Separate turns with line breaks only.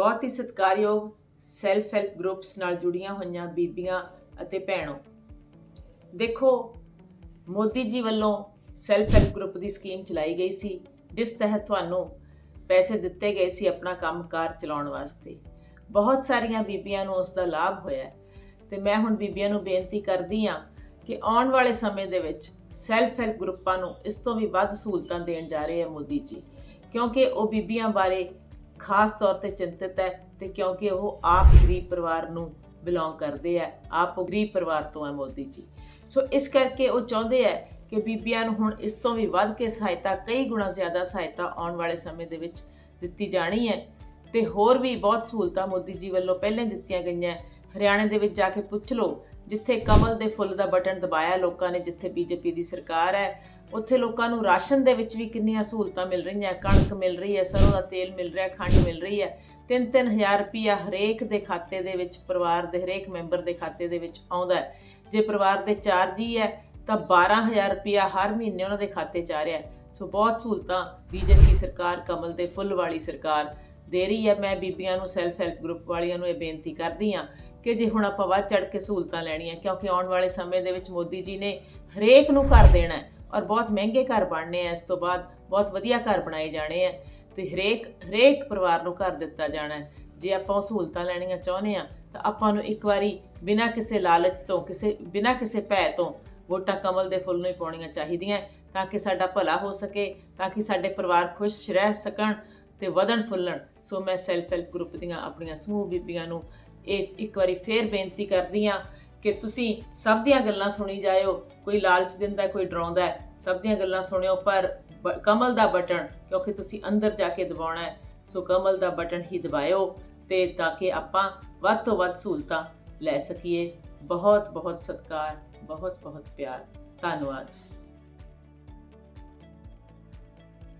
ਬਹੁਤ ਹੀ ਸਤਿਕਾਰਯੋਗ self help groups ਨਾਲ ਜੁੜੀਆਂ ਹੋਈਆਂ ਬੀਬੀਆਂ ਅਤੇ ਭੈਣੋ। ਦੇਖੋ, ਮੋਦੀ ਜੀ ਵੱਲੋਂ ਸੈਲਫ ਹੈਲਪ ਗਰੁੱਪ ਦੀ ਸਕੀਮ ਚਲਾਈ ਗਈ ਸੀ, ਜਿਸ ਤਹਿਤ ਤੁਹਾਨੂੰ ਪੈਸੇ ਦਿੱਤੇ ਗਏ ਸੀ ਆਪਣਾ ਕੰਮਕਾਰ ਚਲਾਉਣ ਵਾਸਤੇ। ਬਹੁਤ ਸਾਰੀਆਂ ਬੀਬੀਆਂ ਨੂੰ ਉਸ ਦਾ ਲਾਭ ਹੋਇਆ ਹੈ। ਤੇ ਮੈਂ ਹੁਣ ਬੀਬੀਆਂ ਨੂੰ ਬੇਨਤੀ ਕਰਦੀ ਹਾਂ ਕਿ ਆਉਣ ਵਾਲੇ ਸਮੇਂ ਦੇ ਵਿੱਚ ਸੈਲਫ ਹੈਲਪ ਗਰੁੱਪਾਂ ਨੂੰ ਇਸ ਤੋਂ ਵੀ ਵੱਧ ਸਹੂਲਤਾਂ ਦੇਣ ਜਾ ਰਹੇ ਹੈ ਮੋਦੀ ਜੀ, ਕਿਉਂਕਿ ਉਹ ਬੀਬੀਆਂ ਬਾਰੇ ਖਾਸ ਤੌਰ ਤੇ ਚਿੰਤਿਤ ਹੈ ਤੇ ਕਿਉਂਕਿ ਉਹ ਆਪ ਗਰੀਬ ਪਰਿਵਾਰ ਨੂੰ ਬਿਲੋਂਗ ਕਰਦੇ ਆ ਆਪ ਗਰੀਬ ਪਰਿਵਾਰ ਤੋਂ ਹੈ ਮੋਦੀ ਜੀ। ਸੋ ਇਸ ਕਰਕੇ ਉਹ ਚਾਹੁੰਦੇ ਹੈ ਕਿ ਬੀਬੀਆਂ ਨੂੰ ਹੁਣ ਇਸ ਤੋਂ ਵੀ ਵੱਧ ਕੇ ਸਹਾਇਤਾ, ਕਈ ਗੁਣਾ ਜ਼ਿਆਦਾ ਸਹਾਇਤਾ ਆਉਣ ਵਾਲੇ ਸਮੇਂ ਦੇ ਵਿੱਚ ਦਿੱਤੀ ਜਾਣੀ ਹੈ ਤੇ ਹੋਰ ਵੀ ਬਹੁਤ ਸਹੂਲਤਾਂ ਮੋਦੀ ਜੀ ਵੱਲੋਂ ਪਹਿਲਾਂ ਦਿੱਤੀਆਂ ਗਈਆਂ। ਹਰਿਆਣੇ ਦੇ ਵਿੱਚ ਜਾ ਕੇ ਪੁੱਛ ਲਓ ਜਿੱਥੇ ਕਮਲ ਦੇ ਫੁੱਲ ਦਾ ਬਟਨ ਦਬਾਇਆ ਲੋਕਾਂ ਨੇ, ਜਿੱਥੇ ਬੀਜੇਪੀ ਦੀ ਸਰਕਾਰ ਹੈ, ਉੱਥੇ ਲੋਕਾਂ ਨੂੰ ਰਾਸ਼ਨ ਦੇ ਵਿੱਚ ਵੀ ਕਿੰਨੀਆਂ ਸਹੂਲਤਾਂ ਮਿਲ ਰਹੀਆਂ, ਕਣਕ ਮਿਲ ਰਹੀ ਹੈ, ਸਰੋਂ ਦਾ ਤੇਲ ਮਿਲ ਰਿਹਾ, ਖੰਡ ਮਿਲ ਰਹੀ ਹੈ। 3-3000 ਰੁਪਿਆ ਹਰੇਕ ਦੇ ਖਾਤੇ ਦੇ ਵਿੱਚ, ਪਰਿਵਾਰ ਦੇ ਹਰੇਕ ਮੈਂਬਰ ਦੇ ਖਾਤੇ ਦੇ ਵਿੱਚ ਆਉਂਦਾ ਹੈ। ਜੇ ਪਰਿਵਾਰ ਦੇ 4 ਜੀ ਹੈ, ਤਾਂ 12000 ਰੁਪਿਆ ਹਰ ਮਹੀਨੇ ਉਹਨਾਂ ਦੇ ਖਾਤੇ 'ਚ ਆ ਰਿਹਾ ਹੈ। ਸੋ ਬਹੁਤ ਸਹੂਲਤਾਂ ਬੀਜੇਪੀ ਸਰਕਾਰ, ਕਮਲ ਦੇ ਫੁੱਲ ਵਾਲੀ ਸਰਕਾਰ ਦੇ ਰਹੀ ਹੈ। ਮੈਂ ਬੀਬੀਆਂ ਨੂੰ ਸੈਲਫ ਹੈਲਪ ਗਰੁੱਪ ਵਾਲੀਆਂ ਨੂੰ ਇਹ ਬੇਨਤੀ ਕਰਦੀ ਹਾਂ ਕਿ ਜੇ ਹੁਣ ਆਪਾਂ ਵੱਧ ਚੜ ਕੇ ਸਹੂਲਤਾਂ ਲੈਣੀਆਂ, ਕਿਉਂਕਿ ਆਉਣ ਵਾਲੇ ਸਮੇਂ ਦੇ ਵਿੱਚ ਮੋਦੀ ਜੀ ਨੇ ਹਰੇਕ ਨੂੰ ਘਰ ਦੇਣਾ ਹੈ ਔਰ ਬਹੁਤ ਮਹਿੰਗੇ ਘਰ ਬਣਨੇ ਆ, ਇਸ ਤੋਂ ਬਾਅਦ ਬਹੁਤ ਵਧੀਆ ਘਰ ਬਣਾਏ ਜਾਣੇ ਆ ਤੇ ਹਰੇਕ ਹਰੇਕ ਪਰਿਵਾਰ ਨੂੰ ਘਰ ਦਿੱਤਾ ਜਾਣਾ ਹੈ। ਜੇ ਆਪਾਂ ਉਹ ਸਹੂਲਤਾਂ ਲੈਣੀਆਂ ਚਾਹੁੰਦੇ ਆ ਤਾਂ ਆਪਾਂ ਨੂੰ ਇੱਕ ਵਾਰੀ ਬਿਨਾਂ ਕਿਸੇ ਲਾਲਚ ਤੋਂ, ਕਿਸੇ, ਬਿਨਾਂ ਕਿਸੇ ਭੈ ਤੋਂ ਵੋਟਾਂ ਕਮਲ ਦੇ ਫੁੱਲ ਨੂੰ ਹੀ ਪਾਉਣੀਆਂ ਚਾਹੀਦੀਆਂ ਤਾਂ ਕਿ ਸਾਡਾ ਭਲਾ ਹੋ ਸਕੇ, ਤਾਂ ਕਿ ਸਾਡੇ ਪਰਿਵਾਰ ਖੁਸ਼ ਰਹਿ ਸਕਣ ਤੇ ਵਧਣ ਫੁੱਲਣ। ਸੋ ਮੈਂ ਸੈਲਫ ਹੈਲਪ ਗਰੁੱਪ ਦੀਆਂ ਆਪਣੀਆਂ ਸਮੂਹ ਬੀਬੀਆਂ ਨੂੰ ਇਹ ਇੱਕ ਵਾਰੀ ਫੇਰ ਬੇਨਤੀ ਕਰਦੀ ਆ ਕਿ ਤੁਸੀਂ ਸਭ ਦੀਆਂ ਗੱਲਾਂ ਸੁਣੀ ਜਾਇਓ, ਕੋਈ ਲਾਲਚ ਦਿੰਦਾ, ਕੋਈ ਡਰਾਉਂਦਾ, ਸਭ ਦੀਆਂ ਗੱਲਾਂ ਸੁਣਿਓ, ਪਰ ਬ- ਕਮਲ ਦਾ ਬਟਨ ਕਿਉਂਕਿ ਤੁਸੀਂ ਅੰਦਰ ਜਾ ਕੇ ਦਬਾਉਣਾ ਹੈ, ਸੋ ਕਮਲ ਦਾ ਬਟਨ ਹੀ ਦਬਾਇਓ ਤੇ ਤਾਂ ਕਿ ਆਪਾਂ ਵੱਧ ਤੋਂ ਵੱਧ ਸਹੂਲਤਾਂ ਲੈ ਸਕੀਏ। ਬਹੁਤ ਬਹੁਤ ਸਤਿਕਾਰ ਬਹੁਤ ਬਹੁਤ ਪਿਆਰ। ਧੰਨਵਾਦ।